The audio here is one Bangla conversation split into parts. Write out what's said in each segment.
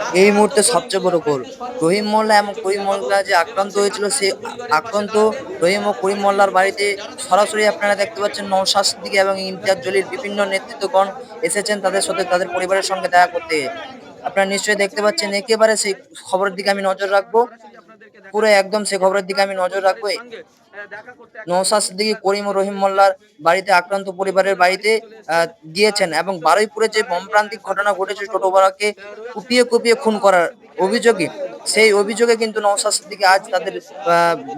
এই মুহূর্তে সবচেয়ে বড় গোল। রহিম মোল্লা এবং করিম মোল্লা যে আক্রান্ত হয়েছিল সে আক্রান্ত রহিম ও করিম মোল্লার বাড়িতে সরাসরি আপনারা দেখতে পাচ্ছেন নৌশাদ দিকে এবং ইমতিয়াজ জলির বিভিন্ন নেতৃত্বগণ এসেছেন তাদের সাথে, তাদের পরিবারের সঙ্গে দেখা করতে। আপনারা নিশ্চয়ই দেখতে পাচ্ছেন, একেবারে সেই খবরের দিকে আমি নজর রাখব। পুরো একদম সেই খবরের দিকে আমি নজর রাখব। নৌশাদ সিদ্দিকী, করিম রহিম মোল্লার বাড়িতে আক্রান্ত পরিবারের বাড়িতে গিয়েছেন এবং বারুইপুরে যে বোমপ্রান্তিক ঘটনা ঘটেছে টোটোবালাকে কুপিয়ে কুপিয়ে খুন করার অভিযোগে সেই অভিযোগে কিন্তু নৌশাদ সিদ্দিকী আজ তাদের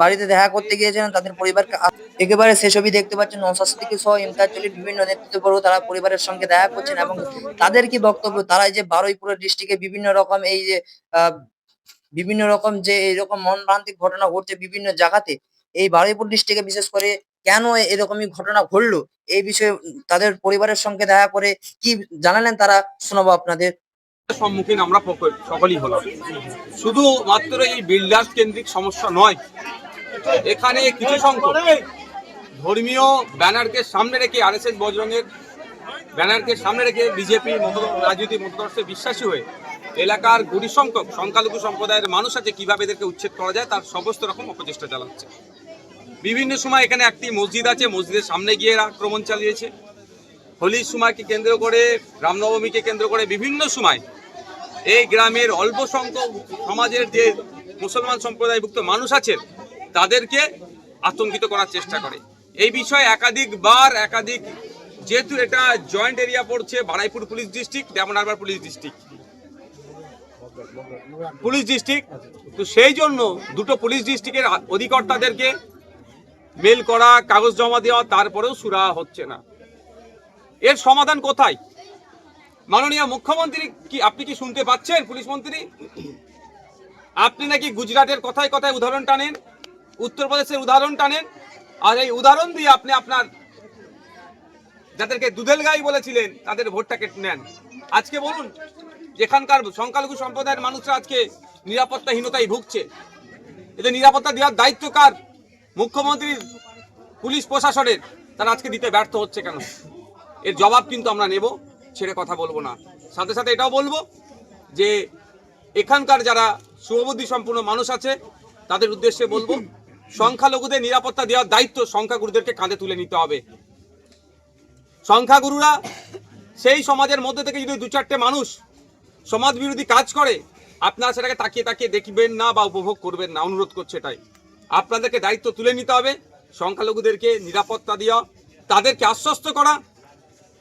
বাড়িতে দেখা করতে গিয়েছিলেন। তাদের পরিবারকে একেবারে সে ছবি দেখতে পাচ্ছেন নৌশাদ সিদ্দিকী সহ ইমতাজ জলির বিভিন্ন নেতৃত্ববর্গ। তারা পরিবারের সঙ্গে দেখা করছেন এবং তাদের কি বক্তব্য? তারা যে বারুইপুরের ডিস্ট্রিক্টে বিভিন্ন রকম এই যে বিভিন্ন রকম যে এরকম মনভ্রান্তিক ঘটনা ঘটছে বিভিন্ন জায়গাতে এই বারুইপুর ডিস্ট্রিক্টে বিশেষ করে কেন এরকমই ঘটনা ঘটলো? এই বিষয়ে তাদের পরিবারের সঙ্গে দেখা করে কি জানালেন তারা? শোনাবো আপনাদের। সম্মুখীন আমরা সকলেই হলাম। শুধু মাত্র এই বিল্ডার্স কেন্দ্রিক সমস্যা নয়, এখানে কিছু সংখ্যক ধর্মীয় ব্যানারকে সামনে রেখে আরএসএস বজরঙ্গের ব্যানারকে সামনে রেখে বিজেপি রাজনীতি মতদর্শে বিশ্বাসী হয়ে এলাকার গুড়ি সংখ্যক সংখ্যালঘু সম্প্রদায়ের মানুষ আছে, কীভাবে এদেরকে উচ্ছেদ করা যায়, তার সমস্ত রকম অপচেষ্টা চালাচ্ছে। বিভিন্ন সময় এখানে একটি মসজিদ আছে, মসজিদের সামনে গিয়ে আক্রমণ চালিয়েছে। হোলির সময়কে কেন্দ্র করে, রামনবমীকে কেন্দ্র করে বিভিন্ন সময় এই গ্রামের অল্প সংখ্যক সমাজের যে মুসলমান সম্প্রদায়ভুক্ত মানুষ আছেন তাদেরকে আতঙ্কিত করার চেষ্টা করে। এই বিষয়ে একাধিকবার, একাধিক, যেহেতু এটা জয়েন্ট এরিয়া পড়ছে, বারাইপুর পুলিশ ডিস্ট্রিক্ট ডেমন পুলিশ ডিস্ট্রিক্ট পুলিশ ডিস্ট্রিক্ট। তো সেই জন্য দুটো পুলিশ ডিস্ট্রিক্টের অধিকর্তাদেরকে মেল করা, কাগজ জমা দেওয়া, তারপরেও সুরা হচ্ছে না। এর সমাধান কোথায়? মাননীয় মুখ্যমন্ত্রী কি, আপনি কি শুনতে পাচ্ছেন পুলিশ মন্ত্রী? আপনি নাকি গুজরাটের কথায় কথায় উদাহরণ টানেন, উত্তরপ্রদেশের উদাহরণ টানেন, আর এই উদাহরণ দিয়ে আপনি আপনার যাদেরকে দুধেল গাই বলেছিলেন, তাদের ভোটটা কেটে নেন। আজকে বলুন যেখানকার সংখ্যালঘু সম্প্রদায়ের মানুষরা আজকে নিরাপত্তাহীনতায় ভুগছে। এদের নিরাপত্তা দেওয়ার দায়িত্ব কার? মুখ্যমন্ত্রীর, পুলিশ প্রশাসনের। তারা আজকে দিতে ব্যর্থ হচ্ছে কেন? এর জবাব কিন্তু আমরা নেব, ছেড়ে কথা বলব না। সাথে সাথে এটাও বলব যে এখানকার যারা শুভবুদ্ধি সম্পূর্ণ মানুষ আছে, তাদের উদ্দেশ্যে বলব, সংখ্যালঘুদের নিরাপত্তা দেওয়ার দায়িত্ব সংখ্যাগুরুদেরকে কাঁধে তুলে নিতে হবে। সংখ্যাগুরুরা সেই সমাজের মধ্যে থেকে যদি দু চারটে মানুষ সমাজ বিরোধী কাজ করে, আপনারা সেটাকে তাকিয়ে তাকিয়ে দেখবেন না বা উপভোগ করবেন না, অনুরোধ করছে এটাই। আপনাদেরকে দায়িত্ব তুলে নিতে হবে, সংখ্যালঘুদেরকে নিরাপত্তা দেওয়া, তাদেরকে আশ্বস্ত করা,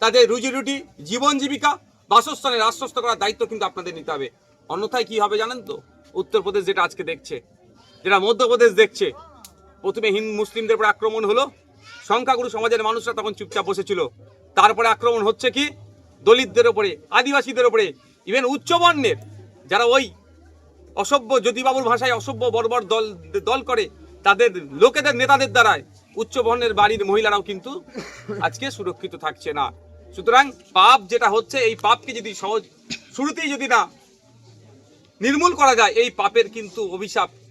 তাদের রুজি রুটি, জীবন জীবিকা, বাসস্থানের আশ্বস্ত করার দায়িত্ব কিন্তু আপনাদের নিতে হবে। অন্যথায় কি হবে জানেন তো? উত্তরপ্রদেশ যেটা আজকে দেখছে, যেটা মধ্যপ্রদেশ দেখছে, প্রথমে হিন্দু মুসলিমদের উপরে আক্রমণ হলো, সংখ্যাগুরু সমাজের মানুষরা তখন চুপচাপ বসেছিল। তারপরে আক্রমণ হচ্ছে কি? দলিতদের উপরে, আদিবাসীদের উপরে ইভেন উচ্চবর্ণের যারা ওই অসভ্য জ্যোতিবাবুর ভাষায় অসভ্য বর্বর দল দল করে, তাদের লোকেদের, নেতাদের দ্বারায় উচ্চবর্ণের বাড়ির মহিলারাও কিন্তু আজকে সুরক্ষিত থাকছে না। সুতরাং পাপ যেটা হচ্ছে, এই পাপকে যদি সহজ, শুরুতেই যদি না নির্মূল করা যায়, এই পাপের কিন্তু অভিশাপ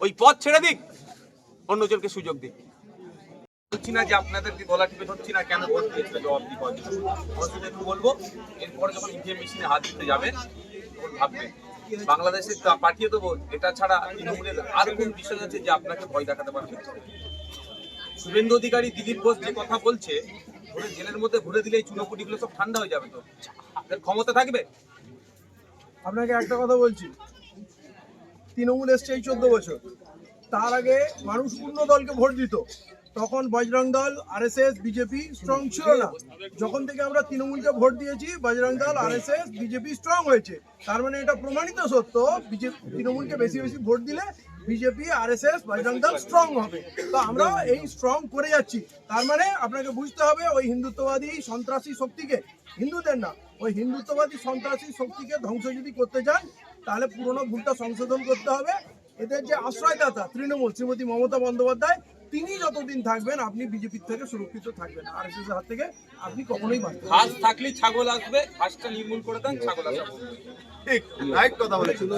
ওই পথ ছেড়ে দিক, অন্যজনকে সুযোগ দিক। মেশিনে হাত এটা ছাড়া আর আছে যে আপনাকে ভয় দেখাতে পারবে? শুভেন্দু অধিকারী, দিলীপ ঘোষ যে কথা বলছে জেলের মধ্যে ঘুরে দিলে এই চুনোপুটিগুলো সব ঠান্ডা হয়ে যাবে তো। আপনার ক্ষমতা থাকবে? আপনাকে একটা কথা বলছি তৃণমূল এসছে এই চোদ্দ বছর। তার আগে মানুষ পূর্ণ দলকে ভোট দিত। তখন বজরং দল, আরএসএস, বিজেপি স্ট্রং ছিল না। যখন থেকে আমরা তৃণমূলকে ভোট দিয়েছি, বজরং দল, আরএসএস, বিজেপি স্ট্রং হয়েছে। তার মানে এটা প্রমাণিত সত্য, বিজেপি তৃণমূলকে বেশি বেশি ভোট দিলে বিজেপি, আরএসএস, বজরং দল স্ট্রং হবে। তো আমরা এই স্ট্রং করে যাচ্ছি। তার মানে আপনাকে বুঝতে হবে, ওই হিন্দুত্ববাদী সন্ত্রাসী শক্তিকে, হিন্দুদের না, ওই হিন্দুত্ববাদী সন্ত্রাসী শক্তিকে ধ্বংস যদি করতে চান তাহলে পুরনো ভুলটা সংশোধন করতে হবে। এদের যে আশ্রয়দাতা তৃণমূল শ্রীমতী মমতা বন্দ্যোপাধ্যায় তিনি যতদিন থাকবেন আপনি বিজেপির থেকে সুরক্ষিত থাকবেন। আর এস হাত থেকে আপনি কখনোই থাকলে। ঘাস ছাগল আসবে ঘাসটা নির্মূল করে দেন ছাগল আসবে। ঠিক রাইট কথা বলেছিল